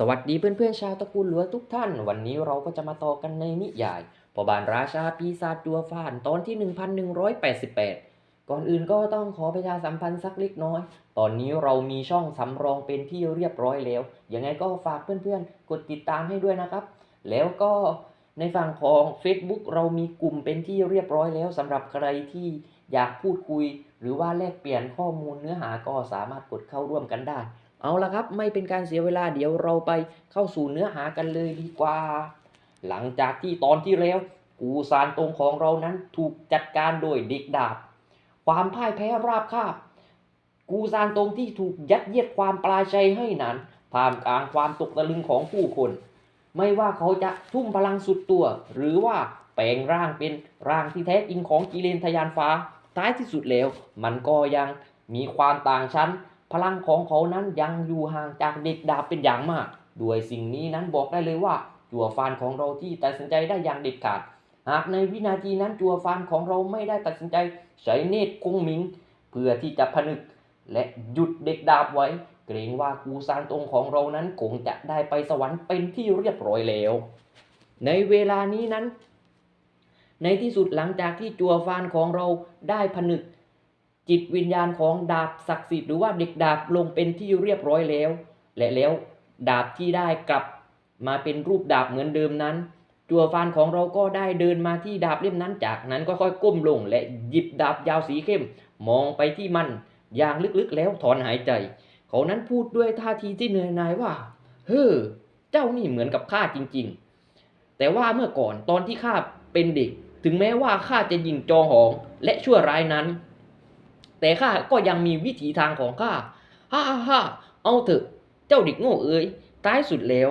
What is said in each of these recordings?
สวัสดีเพื่อนๆชาวตระกูลหลัวทุกท่าน วันนี้เราก็จะมาต่อกันในนิยายพอบานราชาปีศาจดัวฟานตอนที่ 1188 ก่อนอื่นก็ต้องขอประชาสัมพันธ์สักเล็กน้อย ตอนนี้เรามีช่องสำรองเป็นที่เรียบร้อยแล้ว ยังไงก็ฝากเพื่อนๆ กดติดตามให้ด้วยนะครับ แล้วก็ในฝั่งของ Facebook เรามีกลุ่มเป็นที่เรียบร้อยแล้วสำหรับใครที่อยากพูดคุย หรือว่าแลกเปลี่ยนข้อมูลเนื้อหาก็สามารถกดเข้าร่วมกันได้ เอาละครับไม่เป็นการเสียเวลาเดี๋ยวเราไปเข้าสู่เนื้อหากันเลยดีกว่า หลังจากที่ตอนที่แล้วกูซานตรงของเรานั้นถูกจัดการโดยเด็กดาบ ความพ่ายแพ้ราบคาบ กูซานตรงที่ถูกยัดเยียดความปลาชัยให้นั้นท่ามกลางความตกตะลึงของผู้คน ไม่ว่าเขาจะทุ่มพลังสุดตัว หรือว่าแปลงร่างเป็นร่างที่แท้จริงของกิเลนทยานฟ้า ท้ายที่สุดแล้ว มันก็ยังมีความต่างชั้น พลังของเขานั้นยังอยู่ห่างจากเด็กดาบเป็นอย่างมาก ด้วยสิ่งนี้นั้นบอกได้เลยว่า จัวฟานของเราที่ตัดสินใจได้อย่างเด็ดขาด หากในวินาทีนั้นจัวฟานของเราไม่ได้ตัดสินใจใช้เนตรคงหมิง เพื่อที่จะผนึก และหยุดเด็กดาบไว้ เกรงว่ากูซานตรงของเรานั้นคงจะได้ไปสวรรค์เป็นที่เรียบร้อยแล้ว ในเวลานี้นั้น ในที่สุดหลังจากที่จัวฟานของเราได้ผนึก จิตวิญญาณของดาบศักดิ์สิทธิ์หรือว่าเด็กดาบลงเป็นที่เรียบร้อยแล้ว และแล้วดาบที่ได้กลับมาเป็นรูปดาบเหมือนเดิมนั้น จัวฟานของเราก็ได้เดินมาที่ดาบเล่มนั้นจากนั้นก็ค่อยก้มลง และหยิบดาบยาวสีเข้ม มองไปที่มันอย่างลึกๆแล้วถอนหายใจ เขานั้นพูดด้วยท่าทีที่เหนื่อยหน่ายว่า เฮ้อเจ้านี่เหมือนกับข้าจริง ๆ แต่ว่าเมื่อก่อนตอนที่ข้าเป็นเด็ก ถึงแม้ว่าข้าจะยิงจองหองและชั่วร้ายนั้น แต่ข้าก็ยังมีวิถีทางของข้าฮ่าฮ่าฮ่าเอาเถอะ เจ้าเด็กโง่เอ้ยท้ายสุดแล้ว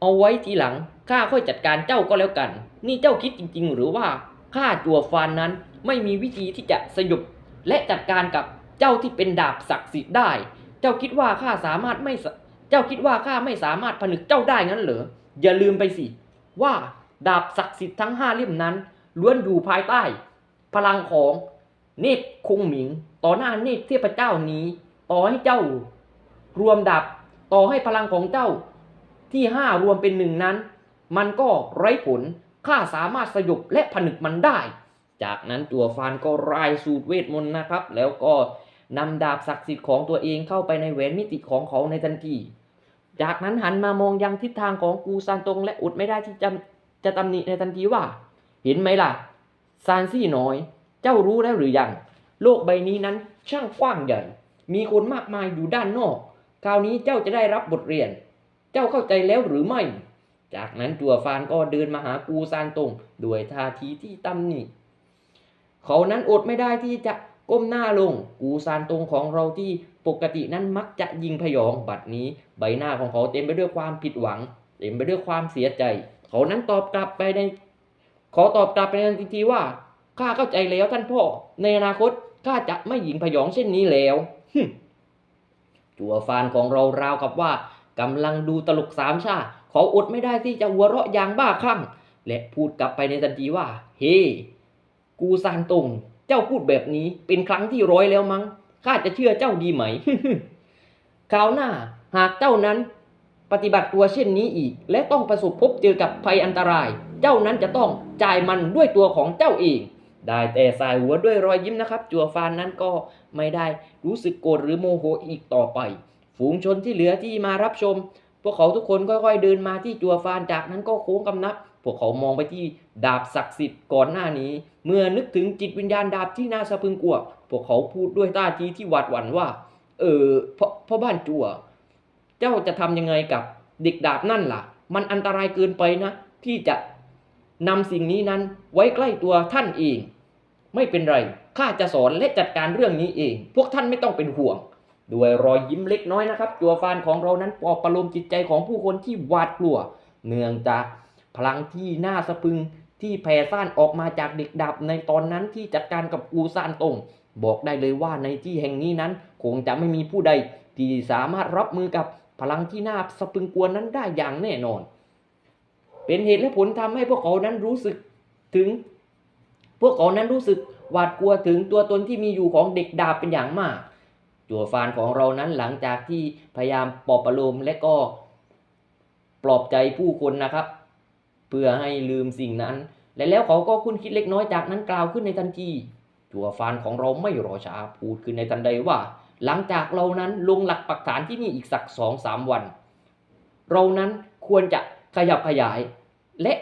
เอาไว้ทีหลังข้าค่อยจัดการเจ้าก็แล้วกัน นี่เจ้าคิดจริง ๆ หรือว่าข้าจัวฟานนั้นไม่มีวิธีที่จะสยบและจัดการกับเจ้าที่เป็นดาบศักดิ์สิทธิ์ได้ เจ้าคิดว่าข้าสามารถไม่เจ้าคิดว่าข้าไม่สามารถผนึกเจ้าได้งั้นเหรออย่าลืมไปสิ ว่าดาบศักดิ์สิทธิ์ทั้งห้าเล่มนั้นล้วนอยู่ภายใต้ พลังของ เนตรคงหมิง ต่อหน้าเนตรเทพเจ้านี้ ต่อให้เจ้ารวมดับ ต่อให้พลังของเจ้าที่ห้ารวมเป็นหนึ่งนั้น มันก็ไร้ผลข้าสามารถสยบและผนึกมันได้ จากนั้นตัวฟานก็รายสูตรเวทมนต์นะครับ แล้วก็นำดาบศักดิ์สิทธิ์ของตัวเองเข้าไปในแหวนมิติของเขาในทันทีจากนั้นหันมามองยังทิศทางของกูซานตงและอดไม่ได้ที่จะจะตำหนิในทันทีว่า เห็นไหมล่ะ ซานซี่น้อย เจ้ารู้แล้วหรือยัง โลกใบนี้นั้นช่างกว้างใหญ่ มีคนมากมายอยู่ด้านนอก คราวนี้เจ้าจะได้รับบทเรียน เจ้าเข้าใจแล้วหรือไม่ จากนั้นจัวฟานก็เดินมาหากูซานตงด้วยท่าทีที่ตำหนิเขานั้นอดไม่ได้ที่จะก้มหน้าลง กูซานตงของเราที่ปกตินั้นมักจะยิงพยอง บัดนี้ใบหน้าของเขาเต็มไปด้วยความผิดหวัง เต็มไปด้วยความเสียใจ เขานั้นตอบกลับไปใน ขอตอบกลับไปในทันทีว่า ข้าเข้าใจแล้วท่านพ่อ ในอนาคตข้าจะไม่หยิงพยองเช่นนี้แล้วฮึมจัวฟานของเราราวกับว่ากำลังดูตลกสามชาเขาอดไม่ได้ที่จะหัวเราะอย่างบ้าคลั่ง และพูดกลับไปในทันทีว่า เฮ้กูซานตง เจ้าพูดแบบนี้เป็นครั้งที่ร้อยแล้วมั้งข้าจะเชื่อเจ้าดีไหมคราวหน้า หากเจ้านั้น ปฏิบัติตัวเช่นนี้อีก และต้องประสบพบเจอกับภัยอันตราย เจ้านั้นจะต้องจ่ายมันด้วยตัวของเจ้าเอง ได้แต่สายหัวด้วยรอยยิ้มนะครับ จัวฟานนั้นก็ไม่ได้รู้สึกโกรธหรือโมโหอีกต่อไป ฝูงชนที่เหลือที่มารับชม พวกเขาทุกคนค่อยๆ เดินมาที่จัวฟานจากนั้นก็โค้งกำนับ พวกเขามองไปที่ดาบศักดิ์สิทธิ์ก่อนหน้านี้ เมื่อนึกถึงจิตวิญญาณดาบที่น่าสะพรึงกลัว พวกเขาพูดด้วยท่าทีที่หวาดหวั่นว่า เออพ่อพ่อบ้านจัว เจ้าจะทำยังไงกับเด็กดาบนั่นล่ะ มันอันตรายเกินไปนะ ที่จะนำสิ่งนี้นั้นไว้ใกล้ตัวท่านเอง ไม่เป็นไร ข้าจะสอนและจัดการเรื่องนี้เอง พวกท่านไม่ต้องเป็นห่วง ด้วยรอยยิ้มเล็กน้อยนะครับ จัวฟานของเรานั้นปลอบประโลมจิตใจของผู้คนที่หวาดกลัว เนื่องจากพลังที่น่าสะพึงที่แผ่ซ่านออกมาจากเด็กดาบในตอนนั้นที่จัดการกับกูซานตงบอกได้เลยว่าในที่แห่งนี้นั้น คงจะไม่มีผู้ใด ที่สามารถรับมือกับพลังที่น่าสะพึงกลัวนั้นได้อย่างแน่นอน เป็นเหตุและผลทำให้พวกเขานั้นรู้สึกถึง พวกเขานั้นรู้สึกหวาดกลัวถึงตัวตนที่มีอยู่ของเด็กดาบเป็นอย่างมาก จัวฟานของเรานั้นหลังจากที่พยายามปลอบประโลมและก็ปลอบใจผู้คนนะครับ เพื่อให้ลืมสิ่งนั้น และแล้วเขาก็คุ้นคิดเล็กน้อยจากนั้นกล่าวขึ้นในทันทีจัวฟานของเราไม่รอช้าพูดขึ้นในทันใดว่า หลังจากเรานั้นลงหลักปักฐานที่นี่อีกสักสองสามวัน เรานั้นควรจะขยับขยาย และ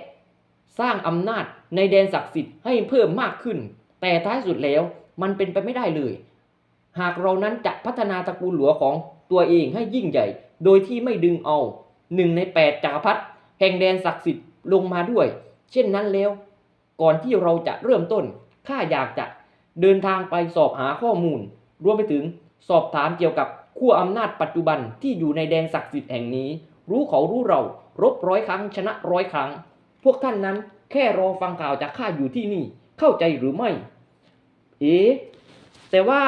สร้างอำนาจในแดนศักดิ์สิทธิ์ให้เพิ่มมากขึ้น แต่ท้ายสุดแล้วมันเป็นไปไม่ได้เลย หากเรานั้นจะพัฒนาตระกูลหลวงของตัวเองให้ยิ่งใหญ่ โดยที่ไม่ดึงเอาหนึ่งในแปดจักรพรรดิแห่งแดนศักดิ์สิทธิ์ลงมาด้วย เช่นนั้นแล้ว ก่อนที่เราจะเริ่มต้นข้าอยากจะเดินทางไปสอบหาข้อมูล รวมไปถึงสอบถามเกี่ยวกับขั้วอำนาจปัจจุบันที่อยู่ในแดนศักดิ์สิทธิ์แห่งนี้ รู้เขารู้เรารบร้อยครั้งชนะร้อยครั้ง พวกท่านนั้นแค่รอฟังข่าวจากข้าอยู่ที่นี่ เข้าใจหรือไม่ เอ๊ะแต่ว่า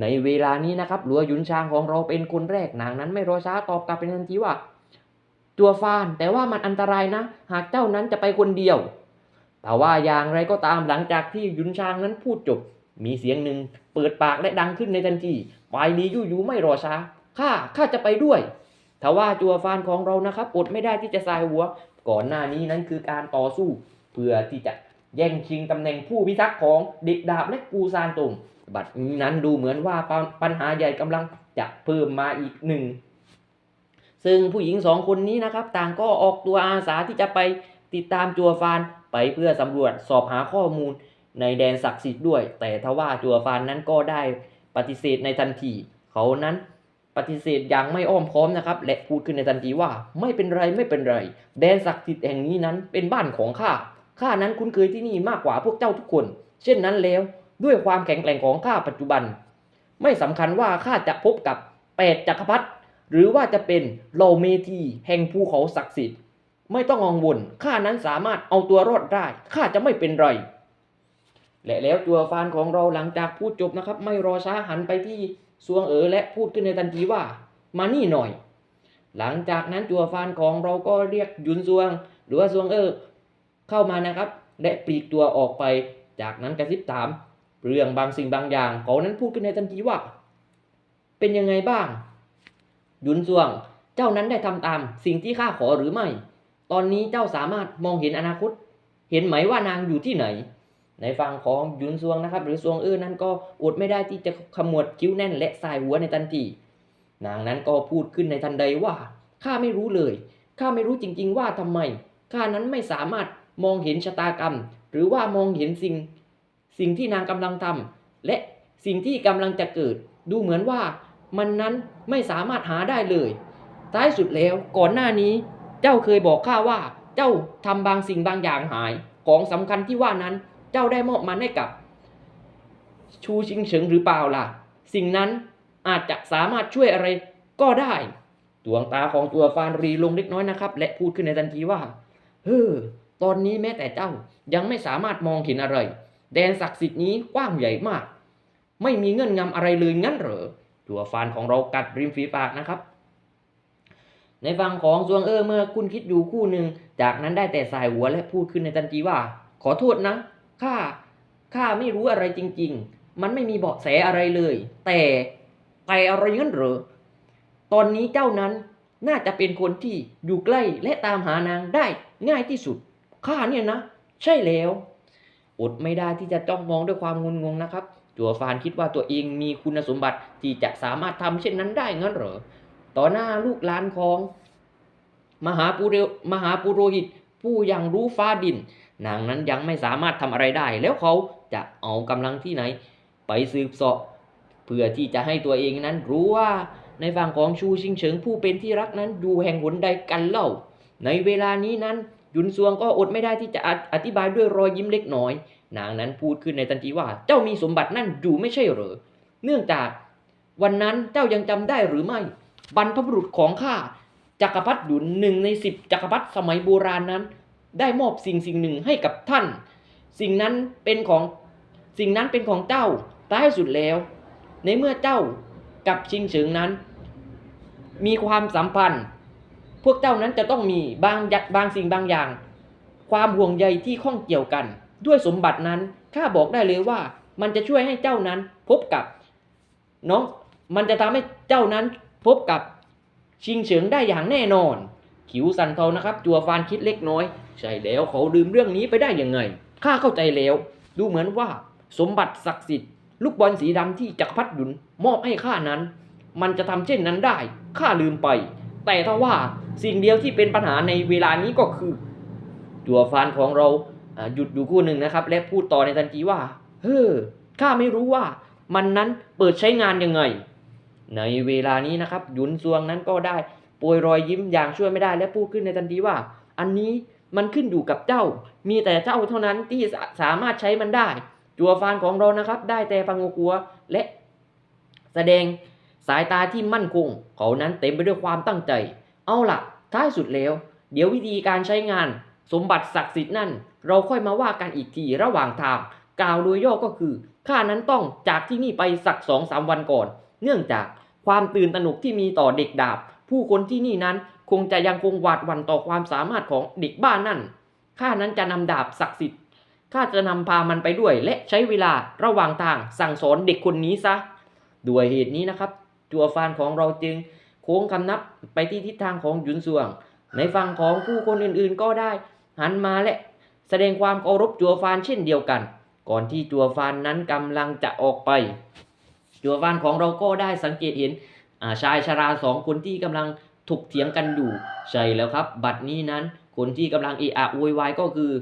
ในเวลานี้นะครับหลัวยุนชางของเราเป็นคนแรกนางนั้น ไม่รอช้าตอบกลับเป็นทันทีว่า ตัวฟาน แต่ว่ามันอันตรายนะ หากเจ้านั้นจะไปคนเดียว แต่ว่าอย่างไรก็ตามหลังจากที่ยุนชางนั้นพูดจบ มีเสียงหนึ่งเปิดปากและดังขึ้นในทันทีปลายลียู่ยู่ไม่รอช้าข้าข้าจะไปด้วยแต่ว่าจัวฟานของเรานะครับอดไม่ได้ที่จะสายหัว ก่อนหน้านี้นั้นคือการต่อสู้เพื่อที่จะแย่งชิงตำแหน่งผู้พิทักษ์ของเด็กดาบและกูซานตงบัดนี้นั้นดูเหมือนว่าปปัญหาใหญ่กำลังจะเพิ่มมาอีกหนึ่ง ซึ่งผู้หญิงสองคนนี้นะครับ ต่างก็ออกตัวอาสาที่จะไปติดตามจัวฟานไปเพื่อสำรวจสอบหาข้อมูลในแดนศักดิ์สิทธิ์ด้วย แต่ทว่าจัวฟานนั้นก็ได้ปฏิเสธในทันที เขานั้น ปฏิเสธอย่างไม่อ้อมค้อมนะครับ และพูดขึ้นในทันทีว่า ไม่เป็นไรไม่เป็นไร แดนศักดิ์สิทธิ์แห่งนี้นั้นเป็นบ้านของข้าข้านั้นคุ้นเคยที่นี่มากกว่าพวกเจ้าทุกคน เช่นนั้นแล้ว ด้วยความแข็งแกร่งของข้าปัจจุบัน ไม่สำคัญว่าข้าจะพบกับแปดจักรพรรดิหรือว่าจะเป็นโลเมทีแห่งภูเขาศักดิ์สิทธิ์ไม่ต้องกังวลข้านั้นสามารถเอาตัวรอดได้ข้าจะไม่เป็นไรและแล้วตัวฟานของเราหลังจากพูดจบนะครับ ไม่รอช้าหันไปที่ ซวงเอ๋อและพูดขึ้นในทันทีว่า มานี่หน่อย หลังจากนั้นตัวฟานของเราก็เรียกยุนซวง หรือว่าซวงเอ๋อเข้ามานะครับ และปลีกตัวออกไป จากนั้นกระซิบถาม เรื่องบางสิ่งบางอย่างเขานั้นพูดขึ้นในทันทีว่า เป็นยังไงบ้าง ยุนซวง เจ้านั้นได้ทำตาม สิ่งที่ข้าขอหรือไม่ ตอนนี้เจ้าสามารถมองเห็นอนาคต เห็นไหมว่านางอยู่ที่ไหน ในฝั่งของยุนซวงนะครับ หรือซวงเอ้อนั้นก็อดไม่ได้ที่จะขมวดคิ้วแน่นและสายหัวในทันทีนางนั้นก็พูดขึ้นในทันใดว่าข้าไม่รู้เลยข้าไม่รู้จริง ๆ ว่าทำไมข้านั้นไม่สามารถมองเห็นชะตากรรม หรือว่ามองเห็นสิ่งสิ่งที่นางกำลังทำและสิ่งที่กำลังจะเกิด ดูเหมือนว่ามันนั้นไม่สามารถหาได้เลยท้ายสุดแล้วก่อนหน้านี้ เจ้าเคยบอกข้าว่า เจ้าทำบางสิ่งบางอย่างหายของสำคัญที่ว่านั้น เจ้าได้มอบมันให้กับ ชูชิงเฉิงหรือเปล่าล่ะ สิ่งนั้นอาจจะสามารถช่วยอะไรก็ได้ดวงตาของตัวฟานรีลงเล็กน้อยนะครับ และพูดขึ้นในทันทีว่า เฮ้อ ตอนนี้แม้แต่เจ้ายังไม่สามารถมองเห็นอะไร แดนศักดิ์สิทธิ์นี้กว้างใหญ่มาก ไม่มีเงื่อนงำอะไรเลยงั้นเหรอ ตัวฟานของเรากัดริมฝีปากนะครับ ในฝั่งของซวงเออเมื่อคุณคิดอยู่คู่หนึ่ง จากนั้นได้แต่สายหัวและพูดขึ้นในทันทีว่า ขอโทษนะ ข้าข้าไม่รู้อะไรจริง ๆ มันไม่มีเบาะแสอะไรเลย แต่แต่อะไรงั้นเหรอ ตอนนี้เจ้านั้นน่าจะเป็นคนที่อยู่ใกล้และตามหานางได้ง่ายที่สุด ข้าเนี่ยนะ ใช่แล้ว อดไม่ได้ที่จะจ้องมองด้วยความงุนงงนะครับ จัวฟานคิดว่าตัวเองมีคุณสมบัติที่จะสามารถทำเช่นนั้นได้งั้นเหรอ ต่อหน้าลูกหลานของ มหาปุเรมหาปุโรหิตผู้ยังรู้ฟ้าดิน นางนั้นยังไม่สามารถทำอะไรได้ แล้วเขาจะเอากำลังที่ไหน ไปสืบเสาะเพื่อที่จะให้ตัวเองนั้นรู้ว่าในฝั่งของชูชิงเฉิงผู้เป็นที่รักนั้นอยู่แห่งหนใดกันเล่า ในเวลานี้นั้นยุนซวงก็อดไม่ได้ที่จะออธิบายด้วยรอยยิ้มเล็กน้อย นางนั้นพูดขึ้นในทันทีว่า เจ้ามีสมบัตินั่นอยู่ไม่ใช่เหรอ เนื่องจากวันนั้นเจ้ายังจำได้หรือไม่ บรรพบุรุษของข้าจักรพรรดิหยุนหนึ่งในสิบจักรพรรดิสมัยโบราณนั้น ได้มอบสิ่งสิ่งหนึ่งให้กับท่าน สิ่งนั้นเป็นของสิ่งนั้นเป็นของเจ้าท้ายสุดแล้ว ในเมื่อเจ้ากับชิงเฉิงนั้น มีความสัมพันธ์ พวกเจ้านั้นจะต้องมีบางยักบางสิ่งบางอย่าง ความห่วงใยที่ข้องเกี่ยวกัน ด้วยสมบัตินั้นข้าบอกได้เลยว่า มันจะช่วยให้เจ้านั้นพบกับน้องมันจะทำให้เจ้านั้นพบกับชิงเฉิงได้อย่างแน่นอน ขิวสันเทานะครับ จัวฟานคิดเล็กน้อย ใช่แล้วเขาลืมเรื่องนี้ไปได้ยังไง ข้าเข้าใจแล้ว ดูเหมือนว่าสมบัติศักดิ์สิทธิ์ ลูกบอลสีดำที่จักรพรรดิหยุนมอบให้ข้านั้น มันจะทำเช่นนั้นได้ ข้าลืมไป แต่ถ้าว่าสิ่งเดียวที่เป็นปัญหาในเวลานี้ก็คือ จัวฟานของเราหยุดอยู่ครู่หนึ่งนะครับ และพูดต่อในทันทีว่า เฮ้อข้าไม่รู้ว่ามันนั้นเปิดใช้งานยังไง ในเวลานี้นะครับ หยุนซวงนั้นก็ได้ โปรยรอยยิ้มอย่างช่วยไม่ได้และพูดขึ้นในทันทีว่า อันนี้มันขึ้นอยู่กับเจ้า มีแต่เจ้าเท่านั้นที่สามารถใช้มันได้ จัวฟานของเรานะครับ ได้แต่พังกัวและแสดงสายตาที่มั่นคง เขานั้นเต็มไปด้วยความตั้งใจ เอาล่ะ ท้ายสุดแล้ว เดี๋ยววิธีการใช้งาน สมบัติศักดิ์สิทธิ์นั่น เราค่อยมาว่ากันอีกทีระหว่างทาง กล่าวโดยย่อก็คือ ข้านั้นต้องจากที่นี่ไปสักสองสามวันก่อน เนื่องจากความตื่นตระหนกที่มีต่อเด็กดาบ ผู้คนที่นี่นั้นคงจะยังคงหวาดหวั่นต่อความสามารถของเด็กบ้านนั่น ข้านั้นจะนำดาบศักดิ์สิทธิ์ ข้าจะนำพามันไปด้วย และใช้เวลาระหว่างทางสั่งสอนเด็กคนนี้ซะ ด้วยเหตุนี้นะครับ จัวฟานของเราจึงโค้งคำนับไปที่ทิศทางของหยุนซวง ในฝั่งของผู้คนอื่นๆก็ได้ หันมาและ แสดงความเคารพจัวฟานเช่นเดียวกัน ก่อนที่จัวฟานนั้นกำลังจะออกไป จัวฟานของเราก็ได้สังเกตเห็น ชายชาราสองคนที่กำลังถกเถียงกันอยู่ใช่แล้วครับ บัดนี้นั้นคนที่กำลังเอะอะโวยวายก็คือ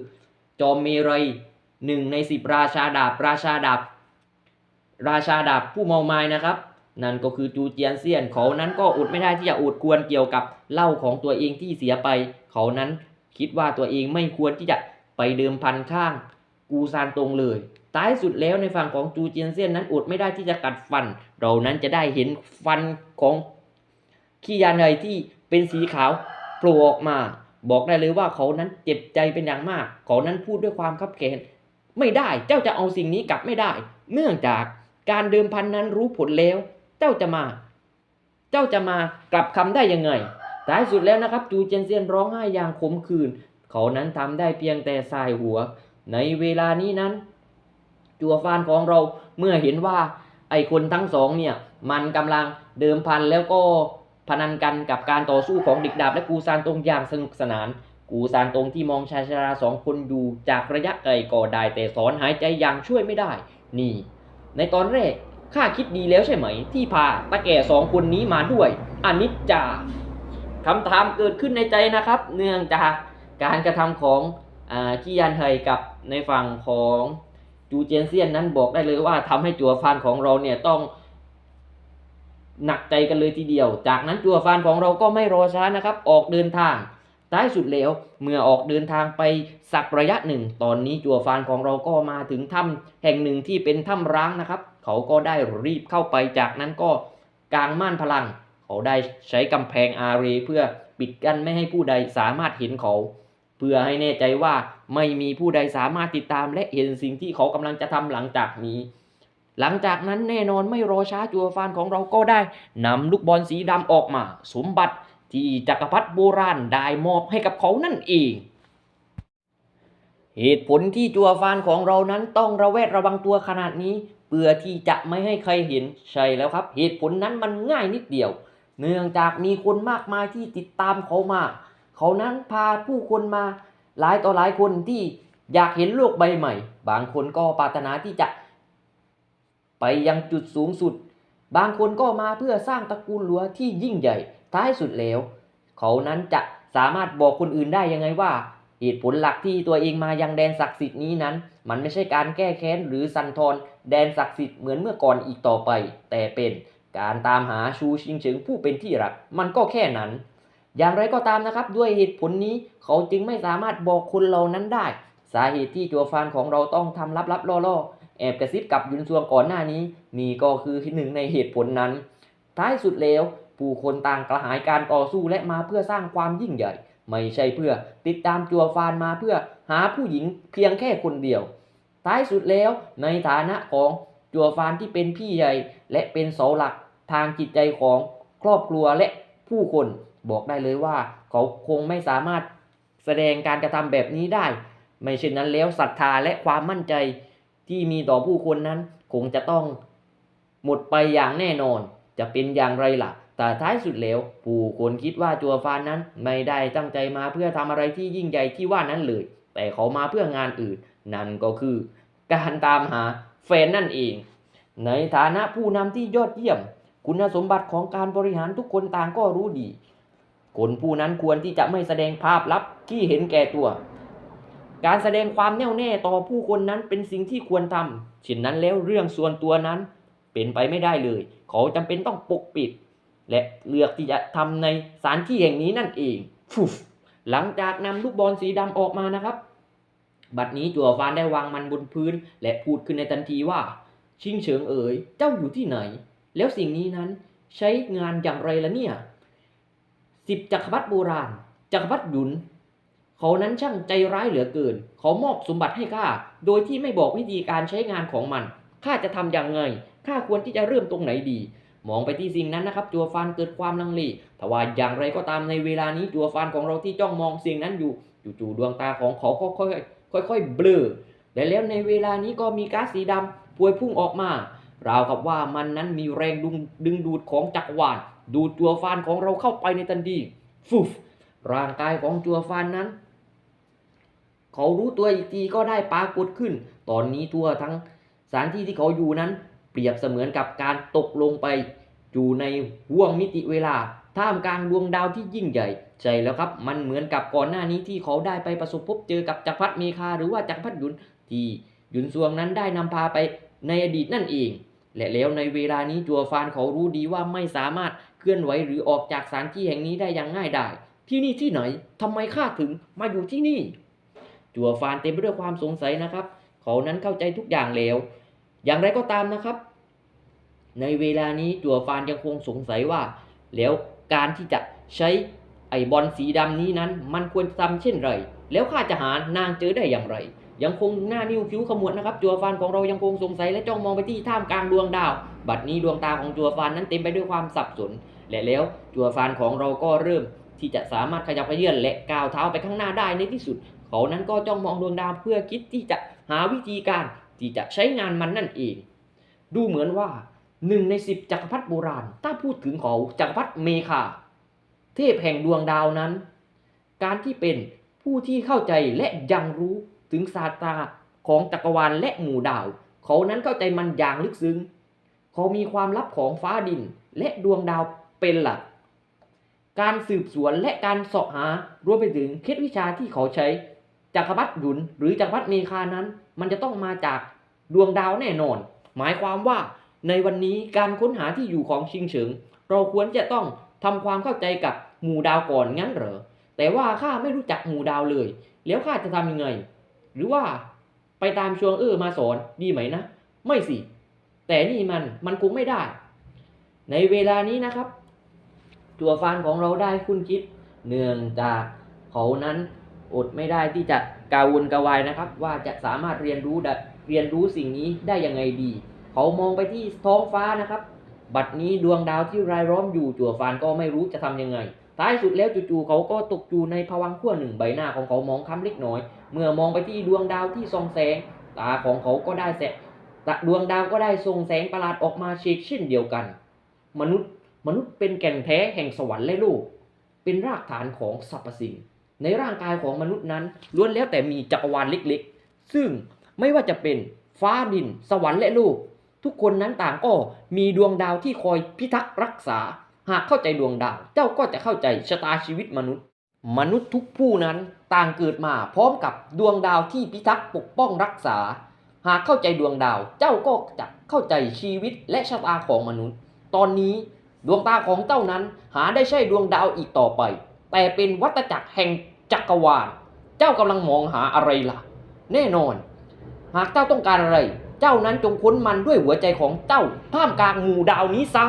จอมเมรัยหนึ่งในสิบราชาดาบราชาดาบราชาดาบผู้เมาไม้นะครับ นั่นก็คือจูเจียนเซียนเขานั้นก็อดไม่ได้ที่จะอดควรเกี่ยวกับเหล้าของตัวเองที่เสียไป เขานั้นคิดว่าตัวเองไม่ควรที่จะไปเดิมพันข้าง กูซานตรงเลย ท้ายสุดแล้วในฝั่งของจูเจียนเซียนนั้นอดไม่ได้ที่จะกัดฟัน เรานั้นจะได้เห็นฟันของขี้ยาเนยที่เป็นสีขาวโผล่ออกมา บอกได้เลยว่าเขานั้นเจ็บใจเป็นอย่างมาก เขานั้นพูดด้วยความคับแค้นไม่ได้เจ้าจะเอาสิ่งนี้กลับไม่ได้ เนื่องจากการเดิมพันนั้นรู้ผลแล้ว เจ้าจะมา เจ้าจะมากลับคำได้ยังไงท้ายสุดแล้วนะครับ จูเจยนเซียนร้องไห้อย่างขมขื่นเขานั้นทำได้เพียงแต่สายหัว ในเวลานี้นั้น จัวฟานของเราเมื่อเห็นว่าไอ้คนทั้งสองเนี่ยมันกำลังเดิมพันแล้วก็พนันกันกับการต่อสู้ของด็กดาบและกูซานตรงอย่างสนุกสนาน กูซานตรงที่มองชายชราสองคนอยู่จากระยะไกลก็ได้แต่สอนหายใจอย่างช่วยไม่ได้ นี่ ในตอนแรกข้าคิดดีแล้วใช่ไหม ที่พาตาแก่สองคนนี้มาด้วยอนิจจาคำถามเกิดขึ้นในใจนะครับ เนื่องจากการกระทำของอ่าขี้ยันเฮยกับในฝั่งของ จูเจียนเซียนนั้นบอกได้เลยว่าทำให้จัวฟานของเราเนี่ยต้องหนักใจกันเลยทีเดียว จากนั้นจัวฟานของเราก็ไม่รอช้านะครับ ออกเดินทางท้ายสุดแล้วเมื่อออกเดินทางไปสักระยะหนึ่ง ตอนนี้จัวฟานของเราก็มาถึงถ้ำแห่งหนึ่งที่เป็นถ้ำร้างนะครับ เขาก็ได้รีบเข้าไปจากนั้นก็กางม่านพลัง เขาได้ใช้กำแพงอารีเพื่อปิดกั้นไม่ให้ผู้ใดสามารถเห็นเขา เพื่อให้แน่ใจว่าไม่มีผู้ใดสามารถติดตามและเห็นสิ่งที่เขากำลังจะทำหลังจากนี้ หลังจากนั้นแน่นอนไม่รอช้าจัวฟานของเราก็ได้นำลูกบอลสีดำออกมา สมบัติที่จักรพรรดิโบราณได้มอบให้กับเขานั่นเองเหตุผลที่จัวฟานของเรานั้นต้องระแวดระวังตัวขนาดนี้ เพื่อที่จะไม่ให้ใครเห็นใช่แล้วครับ เหตุผลนั้นมันง่ายนิดเดียว เนื่องจากมีคนมากมายที่ติดตามเขามา เขานั้นพาผู้คนมาหลายต่อหลายคนที่อยากเห็นโลกใบใหม่ บางคนก็ปรารถนาที่จะไปยังจุดสูงสุด บางคนก็มาเพื่อสร้างตระกูลหลัวที่ยิ่งใหญ่ ท้ายสุดแล้ว เขานั้นจะสามารถบอกคนอื่นได้ยังไงว่า เหตุผลหลักที่ตัวเองมายังแดนศักดิ์สิทธิ์นี้นั้น มันไม่ใช่การแก้แค้นหรือสันทอนแดนศักดิ์สิทธิ์เหมือนเมื่อก่อนอีกต่อไป แต่เป็นการตามหาชูชิงเฉิงผู้เป็นที่รัก มันก็แค่นั้น อย่างไรก็ตามนะครับ ด้วยเหตุผลนี้เขาจึงไม่สามารถบอกคนเหล่านั้นได้ สาเหตุที่จัวฟานของเราต้องทำลับๆล่อๆแอบกระซิบกับยุนซวงก่อนหน้านี้ นี่ก็คือหนึ่งในเหตุผลนั้น ท้ายสุดแล้ว ผู้คนต่างกระหายการต่อสู้และมาเพื่อสร้างความยิ่งใหญ่ ไม่ใช่เพื่อติดตามจัวฟานมาเพื่อหาผู้หญิงเพียงแค่คนเดียว ท้ายสุดแล้วในฐานะของจัวฟานที่เป็นพี่ใหญ่และเป็นเสาหลักทางจิตใจของครอบครัวและผู้คน บอกได้เลยว่า เขาคงไม่สามารถแสดงการกระทำแบบนี้ได้ ไม่เช่นนั้นแล้วศรัทธาและความมั่นใจที่มีต่อผู้คนนั้น คงจะต้องหมดไปอย่างแน่นอน จะเป็นอย่างไรล่ะ แต่ท้ายสุดแล้วผู้คนคิดว่าจัวฟานนั้นไม่ได้ตั้งใจมาเพื่อทำอะไรที่ยิ่งใหญ่ที่ว่านั้นเลย แต่เขามาเพื่องานอื่น นั่นก็คือ การตามหาแฟนนั่นเอง ในฐานะผู้นำที่ยอดเยี่ยม คุณสมบัติของการบริหารทุกคนต่างก็รู้ดี คนผู้นั้นควรที่จะไม่แสดงภาพลับที่เห็นแก่ตัว การแสดงความแน่วแน่ต่อผู้คนนั้นเป็นสิ่งที่ควรทำเช่นนั้นแล้วเรื่องส่วนตัวนั้นเป็นไปไม่ได้เลย เขาจำเป็นต้องปกปิด และเลือกที่จะทำในสถานที่แห่งนี้นั่นเองฟุหลังจากนำลูกบอลสีดำออกมานะครับ บัดนี้จัวฟานได้วางมันบนพื้น และพูดขึ้นในทันทีว่า ชิงเฉิงเอ๋ยเจ้าอยู่ที่ไหน แล้วสิ่งนี้นั้นใช้งานอย่างไรล่ะเนี่ย สิบจักรพรรดิโบราณ จักรพรรดิหยุน เขานั้นช่างใจร้ายเหลือเกิน เขามอบสมบัติให้ข้า โดยที่ไม่บอกวิธีการใช้งานของมัน ข้าจะทำอย่างไง ข้าควรที่จะเริ่มตรงไหนดี มองไปที่สิ่งนั้นนะครับ จัวฟานเกิดความลังเลแต่ว่าอย่างไรก็ตามในเวลานี้จัวฟานของเราที่จ้องมองสิ่งนั้นอยู่ จู่ๆดวงตาของเขาก็ค่อยๆค่อยๆเบลอ และแล้วในเวลานี้ก็มีก๊าซสีดำพวยพุ่งออกมา ราวกับว่ามันนั้นมีแรงดึงดึงดูดของจักรวาล ดูดจัวฟานของเราเข้าไปในทันทีฟุบร่างกายของจัวฟานนั้น เขารู้ตัวอีกทีก็ได้ปรากฏขึ้น ตอนนี้ทั่วทั้งสถานที่ที่เขาอยู่นั้น เปรียบเสมือนกับการตกลงไป อยู่ในห่วงมิติเวลาท่ามกลางดวงดาวที่ยิ่งใหญ่ ใช่แล้วครับ มันเหมือนกับก่อนหน้านี้ที่เขาได้ไปประสบพบเจอกับจักรพรรดิเมคาหรือว่าจักรพรรดิหยุนที่หยุนซวงนั้นได้นำพาไปในอดีตนั่นเอง และแล้วในเวลานี้จัวฟานเขารู้ดีว่าไม่สามารถเคลื่อนไหวหรือออกจากสถานที่แห่งนี้ได้อย่างง่ายดายที่นี่ที่ไหนทำไมข้าถึงมาอยู่ที่นี่ จัวฟานเต็มไปด้วยความสงสัยนะครับ เขานั้นเข้าใจทุกอย่างแล้ว อย่างไรก็ตามนะครับ ในเวลานี้จัวฟานยังคงสงสัยว่า แล้วการที่จะใช้ไอบอลสีดำนี้นั้น มันควรทำเช่นไร แล้วข้าจะหานางเจอได้อย่างไร ยังคงหน้านิ้วคิ้วขมวดนะครับจัวฟานของเรายังคงสงสัยและจ้องมองไปที่ท่ามกลางดวงดาว บัดนี้ดวงตาของจัวฟานนั้นเต็มไปด้วยความสับสน และแล้วจัวฟานของเราก็เริ่มที่จะสามารถขยับเขยื่อนและก้าวเท้าไปข้างหน้าได้ในที่สุด เขานั้นก็จ้องมองดวงดาวเพื่อคิดที่จะหาวิธีการที่จะใช้งานมันนั่นเอง ดูเหมือนว่าหนึ่งในสิบจักรพรรดิโบราณ ถ้าพูดถึงเขาจักรพรรดิเมคา เทพแห่งดวงดาวนั้น การที่เป็นผู้ที่เข้าใจและยังรู้ ถึงศาสตราของจักรวาลและหมู่ดาว เขานั้นเข้าใจมันอย่างลึกซึ้ง เขามีความลับของฟ้าดินและดวงดาวเป็นหลัก การสืบสวนและการเสาะหารวมไปถึงเคล็ดวิชาที่เขาใช้จักรพรรดิหยุนหรือจักรพรรดิเมคานั้น มันจะต้องมาจากดวงดาวแน่นอน หมายความว่าในวันนี้การค้นหาที่อยู่ของชิงเฉิง เราควรจะต้องทำความเข้าใจกับหมู่ดาวก่อนงั้นเหรอ แต่ว่าข้าไม่รู้จักหมู่ดาวเลย แล้วข้าจะทำยังไง หรือว่าไปตามชวงเออมาสอนดีไหมนะ ไม่สิ แต่นี่มันมันคงไม่ได้ ในเวลานี้นะครับตัวฟานของเราได้คุ้นคิดเนื่องจากเขานั้นอดไม่ได้ที่จะกาวนกระวายนะครับ ว่าจะสามารถเรียนรู้เรียนรู้สิ่งนี้ได้ยังไงดี เขามองไปที่ท้องฟ้านะครับ บัดนี้ดวงดาวที่รายล้อมอยู่จั่วฟานก็ไม่รู้จะทำยังไงท้ายสุดแล้วจู่ๆเขาก็ตกอยู่ในภวังขั้วหนึ่งใบหน้าของเขามองคล้ำเล็กน้อย เมื่อมองไปที่ดวงดาวที่ส่องแสง ตาของเขาก็ได้แสงตะดวงดาวก็ได้ส่งแสงประหลาดออกมาเชกเช่นเดียวกัน มนุษย์มนุษย์เป็นแก่นแท้แห่งสวรรค์และโลก เป็นรากฐานของสรรพสิ่ง ในร่างกายของมนุษย์นั้นล้วนแล้วแต่มีจักรวาลเล็กๆ ซึ่งไม่ว่าจะเป็นฟ้าดิน สวรรค์และโลก ทุกคนนั้นต่างก็มีดวงดาวที่คอยพิทักษ์รักษา หากเข้าใจดวงดาว เจ้าก็จะเข้าใจชะตาชีวิตมนุษย์ มนุษย์ทุกผู้นั้นต่างเกิดมาพร้อมกับดวงดาวที่พิทักษ์ปกป้องรักษา หากเข้าใจดวงดาวเจ้าก็จะเข้าใจชีวิตและชะตาของมนุษย์ ตอนนี้ดวงตาของเจ้านั้นหาได้ใช่ดวงดาวอีกต่อไป แต่เป็นวัฏจักรแห่งจักรวาล เจ้ากำลังมองหาอะไรล่ะ แน่นอน หากเจ้าต้องการอะไร เจ้านั้นจงค้นมันด้วยหัวใจของเจ้าท่ามกลางหมู่ดาวนี้ซะ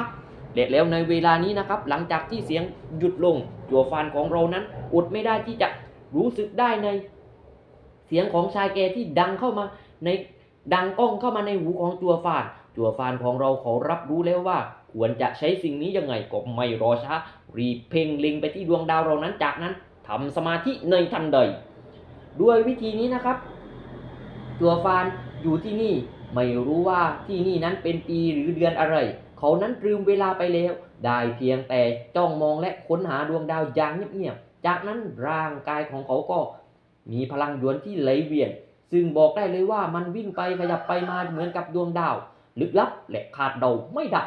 และแล้วในเวลานี้นะครับหลังจากที่เสียงหยุดลงจัวฟานของเรานั้นอดไม่ได้ที่จะรู้สึกได้ในเสียงของชายแก่ที่ดังเข้ามาในดังก้องเข้ามาในหูของจัวฟาน จัวฟานของเราเขารับรู้แล้วว่า ควรจะใช้สิ่งนี้ยังไงก็ไม่รอช้า รีเพ่งเล็งไปที่ดวงดาวเรานั้นจากนั้นทำสมาธิในทันใด ด้วยวิธีนี้นะครับ จัวฟานอยู่ที่นี่ ไม่รู้ว่าที่นี่นั้นเป็นปีหรือเดือนอะไร เขานั้นลืมเวลาไปแล้ว ได้เพียงแต่จ้องมองและค้นหาดวงดาวอย่างเงียบๆ จากนั้นร่างกายของเขาก็ มีพลังหยวนที่ไหลเวียน ซึ่งบอกได้เลยว่ามันวิ่งไปขยับไปมาเหมือนกับดวงดาว ลึกลับและคาดเดาไม่ได้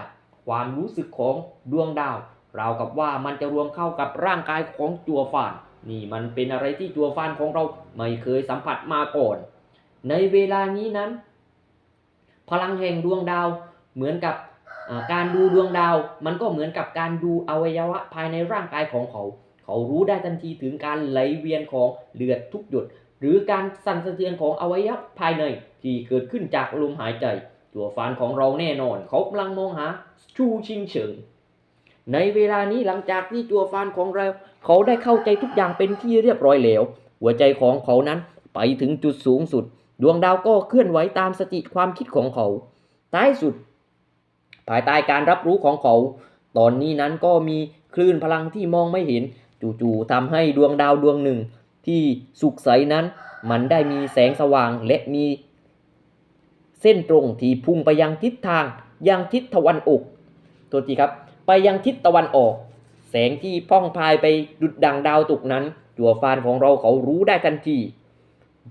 ความรู้สึกของดวงดาวราวกับว่ามันจะรวมเข้ากับร่างกายของจัวฟาน นี่มันเป็นอะไรที่จัวฟานของเราไม่เคยสัมผัสมาก่อน ในเวลานี้นั้น พลังแห่งดวงดาวเหมือนกับ การดูดวงดาวมันก็เหมือนกับการดูอวัยวะภายในร่างกายของเขา เขารู้ได้ทันทีถึงการไหลเวียนของเลือดทุกหยด หรือการสั่นสะเทือนของอวัยวะภายใน ที่เกิดขึ้นจากลมหายใจ ตัวฟานของเราแน่นอน เขากำลังมองหาชูชิงเฉิง ในเวลานี้หลังจากที่ตัวฟานของเรา เขาได้เข้าใจทุกอย่างเป็นที่เรียบร้อยแล้ว หัวใจของเขานั้นไปถึงจุดสูงสุด ดวงดาวก็เคลื่อนไหวตามสติความคิดของเขาท้ายสุด ภายใต้การรับรู้ของเขา ตอนนี้นั้นก็มีคลื่นพลังที่มองไม่เห็น จู่ๆทำให้ดวงดาวดวงหนึ่ง ที่สุกใสนั้น มันได้มีแสงสว่างและมี เส้นตรงที่พุ่งไปยังทิศทางยังทิศตะวันออกโทษทีครับ ไปยังทิศตะวันออก แสงที่พ่องพายไปดุดดังดาวตกนั้น จัวฟานของเราเขารู้ได้ทันที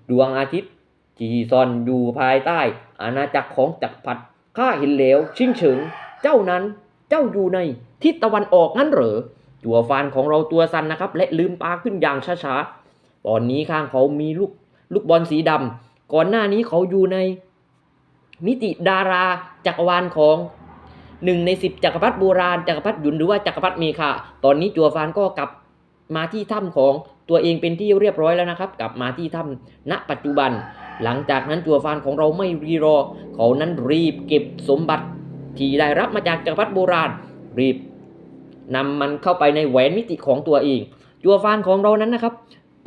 ดวงอาทิตย์ที่ซ่อนอยู่ภายใต้ อาณาจักรของจักรพรรดิ ข้าเห็นแล้วชิงเฉิง เจ้านั้น เจ้าอยู่ในทิศตะวันออกงั้นเหรอ จัวฟานของเราตัวสั่นนะครับ และลืมตาขึ้นอย่างช้าๆ ตอนนี้ข้างเขามีลูกลูกบอลสีดำก่อนหน้านี้เขาอยู่ใน มิติดาราจักรวาลของหนึ่งในสิบจักรพรรดิโบราณจักรพรรดิหยุนหรือว่าจักรพรรดิเมคาตอนนี้จัวฟานก็กลับมาที่ถ้ำของตัวเองเป็นที่เรียบร้อยแล้วนะครับ กลับมาที่ถ้ำณปัจจุบัน หลังจากนั้นจัวฟานของเราไม่รีรอ เขานั้นรีบเก็บสมบัติที่ได้รับมาจากจักรพรรดิโบราณ รีบนำมันเข้าไปในแหวนมิติของตัวเอง จัวฟานของเรานั้นนะครับ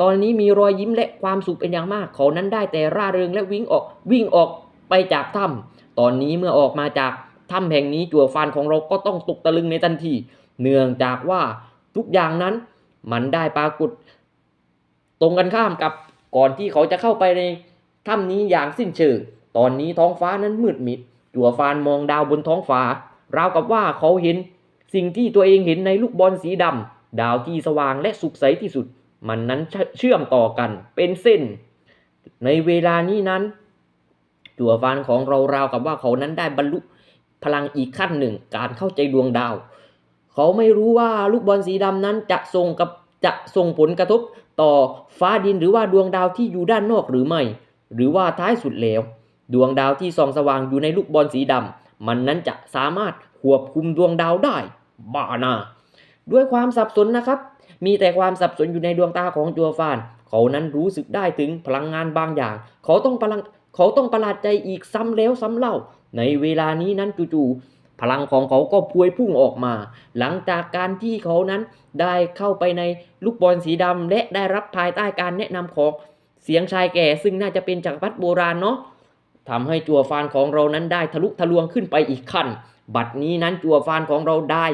ตอนนี้มีรอยยิ้มและความสุขเป็นอย่างมาก เขานั้นได้แต่ร่าเริงและวิ่งออกวิ่งออกไปจากถ้ำตอนนี้เมื่อออกมาจากถ้ำแห่งนี้จัวฟานของเราก็ต้องตกตะลึงในทันที เนื่องจากว่าทุกอย่างนั้นมันได้ปรากฏ ตรงกันข้ามกับก่อนที่เขาจะเข้าไปใน ถ้ำนี้อย่างสิ้นเชิง ตอนนี้ท้องฟ้านั้นมืดมิด จัวฟานมองดาวบนท้องฟ้า ราวกับว่าเขาเห็น สิ่งที่ตัวเองเห็นในลูกบอลสีดำ ดาวที่สว่างและสุกใสที่สุด มันนั้นเชื่อมต่อกันเป็นเส้น ในเวลานี้นั้น จัวฟานของเราราวกับว่าเขานั้นได้บรรลุพลังอีกขั้นหนึ่ง การเข้าใจดวงดาว เขาไม่รู้ว่าลูกบอลสีดำนั้นจะส่งกับจะส่งผลกระทบต่อฟ้าดินหรือว่าดวงดาวที่อยู่ด้านนอกหรือไม่ หรือว่าท้ายสุดแล้ว ดวงดาวที่ส่องสว่างอยู่ในลูกบอลสีดำมันนั้นจะสามารถควบคุมดวงดาวได้ บ้านะด้วยความสับสนนะครับ มีแต่ความสับสนอยู่ในดวงตาของจัวฟาน เขานั้นรู้สึกได้ถึงพลังงานบางอย่าง เขาต้องพลังเขาต้องประหลาดใจอีกซ้ำแล้วซ้ำเล่า ในเวลานี้นั้นจู่ๆพลังของเขาก็พวยพุ่งออกมา หลังจากการที่เขานั้นได้เข้าไปในลูกบอลสีดำและได้รับภายใต้การแนะนำของ เสียงชายแก่ซึ่งน่าจะเป็นจักรพรรดิโบราณเนาะทำให้จัวฟานของเรานั้นได้ทะลุทะลวงขึ้นไปอีกขั้น บัดนี้นั้นจัวฟานของเราได้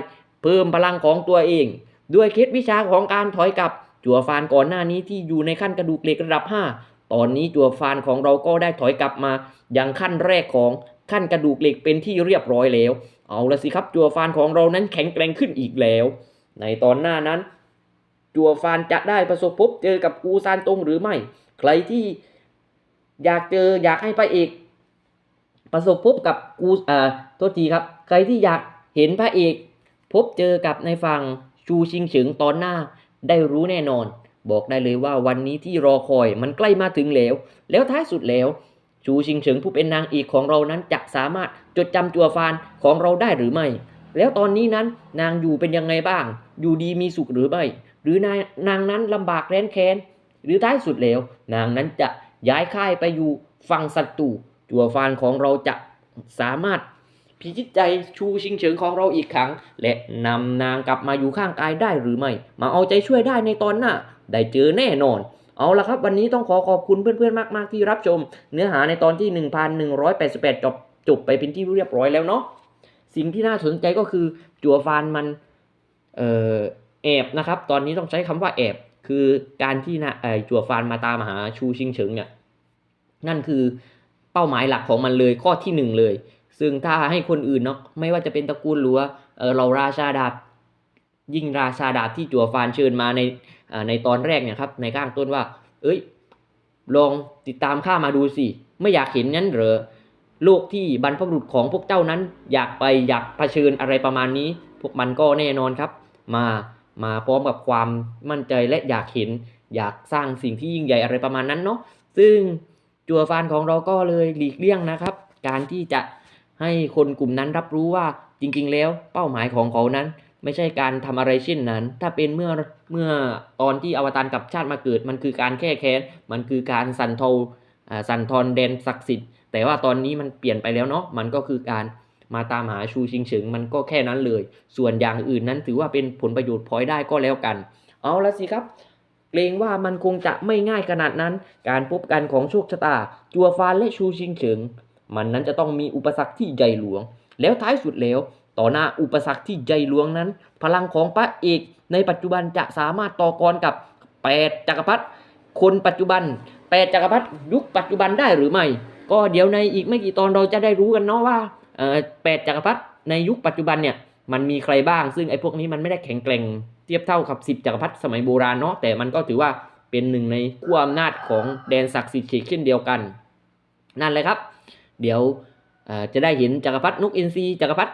เพิ่มพลังของตัวเอง ด้วยเคล็ดวิชาของการถอยกลับ จัวฟานก่อนหน้านี้ที่อยู่ในขั้นกระดูกเหล็กระดับ 5 ตอนนี้จัวฟานของเราก็ได้ถอยกลับมาอยังขั้นแรกของขั้นกระดูกเหล็กเป็นที่เรียบร้อยแล้ว เอาละสิครับจัวฟานของเรานั้นแข็งแกร่งขึ้นอีกแล้ว ในตอนหน้านั้น จัวฟานจะได้ประสบพบเจอกับกูซานตงหรือไม่ ใครที่อยากเจออยากให้พระเอก ประสบพบกับกูอ่าโทษทีครับ ใครที่อยากเห็นพระเอก พบเจอกับในฝั่งชูชิงเฉิงตอนหน้าได้รู้แน่นอน บอกได้เลยว่าวันนี้ที่รอคอยมันใกล้มาถึงแล้ว แล้วท้ายสุดแล้วชูชิงเฉิงผู้เป็นนางเอกของเรานั้นจะสามารถจดจำจัวฟานของเราได้หรือไม่ แล้วตอนนี้นั้นนางอยู่เป็นยังไงบ้าง อยู่ดีมีสุขหรือไม่ หรือนายนางนั้นลำบากแร้นแค้น หรือท้ายสุดแล้ว นางนั้นจะย้ายค่ายไปอยู่ฝั่งศัตรูจัวฟานของเราจะสามารถพิจิตใจชูชิงเฉิงของเราอีกครั้ง และนำนางกลับมาอยู่ข้างกายได้หรือไม่ มาเอาใจช่วยได้ในตอนหน้า ได้เจอแน่นอน เอาละครับ วันนี้ต้องขอขอบคุณเพื่อนๆ มาก ๆ ที่รับชม เนื้อหาในตอนที่ 1188 จบจบไปเป็นที่เรียบร้อยแล้วเนาะสิ่งที่น่าสนใจก็คือจัวฟานมันเออแอบนะครับ ตอนนี้ต้องใช้คำว่าแอบ คือการที่นะไอจัวฟานมาตามหาชูชิงเฉิงเนี่ยนั่นคือเป้าหมายหลักของมันเลยข้อที่หนึ่งเลย ซึ่งถ้าให้คนอื่นเนาะไม่ว่าจะเป็นตระกูลหรือว่าเออราราชาดาบยิ่งราชาดาบที่จั่วฟานเชิญมาในในตอนแรกเนี่ยครับในข้างต้นว่า เอ้ยลองติดตามข้ามาดูสิ ไม่อยากเห็นนั้นเหรอโลกที่บรรพบุรุษของพวกเจ้านั้น อยากไปอยากเผชิญอะไรประมาณนี้ พวกมันก็แน่นอนครับ มา มาพร้อมกับความมั่นใจและอยากเห็น อยากสร้างสิ่งที่ยิ่งใหญ่อะไรประมาณนั้นเนาะซึ่งจัวฟานของเราก็เลยหลีกเลี่ยงนะครับ การที่จะให้คนกลุ่มนั้นรับรู้ว่าจริงๆ แล้วเป้าหมายของเขานั้น ไม่ใช่การทำอะไรเช่นนั้น ถ้าเป็นเมื่อเมื่อตอนที่อวตารกับชาติมาเกิด มันคือการแก้แค้น มันคือการสั่นทออ่าสั่นทอนแดนศักดิ์สิทธิ์แต่ว่าตอนนี้มันเปลี่ยนไปแล้วเนาะมันก็คือการ มาตามหาชูชิงเฉิงมันก็แค่นั้นเลย ส่วนอย่างอื่นนั้นถือว่าเป็นผลประโยชน์พลอยได้ก็แล้วกัน เอาละสิครับเกรงว่ามันคงจะไม่ง่ายขนาดนั้น การพบกันของโชคชะตา จัวฟานและชูชิงเฉิง มันนั้นจะต้องมีอุปสรรคที่ใหญ่หลวง แล้วท้ายสุดแล้ว ต่อหน้าอุปสรรคที่ใหญ่หลวงนั้น พลังของพระเอกในปัจจุบันจะสามารถต่อกรกับแปดจักรพรรดิคนปัจจุบันแปดจักรพรรดิยุคปัจจุบันได้หรือไม่ ก็เดี๋ยวในอีกไม่กี่ตอนเราจะได้รู้กันเนาะว่า แปดจักรพรรดิในยุคปัจจุบันเนี่ยมันมีใครบ้าง ซึ่งไอ้พวกนี้มันไม่ได้แข็งแกร่งเทียบเท่ากับสิบจักรพรรดิสมัยโบราณเนาะแต่มันก็ถือว่าเป็นหนึ่งในขั้วอำนาจของแดนศักดิ์สิทธิ์เช่นเดียวกัน นั่นเลยครับ เดี๋ยวจะได้เห็นจักรพรรดินกอินทรีจักรพรรดิ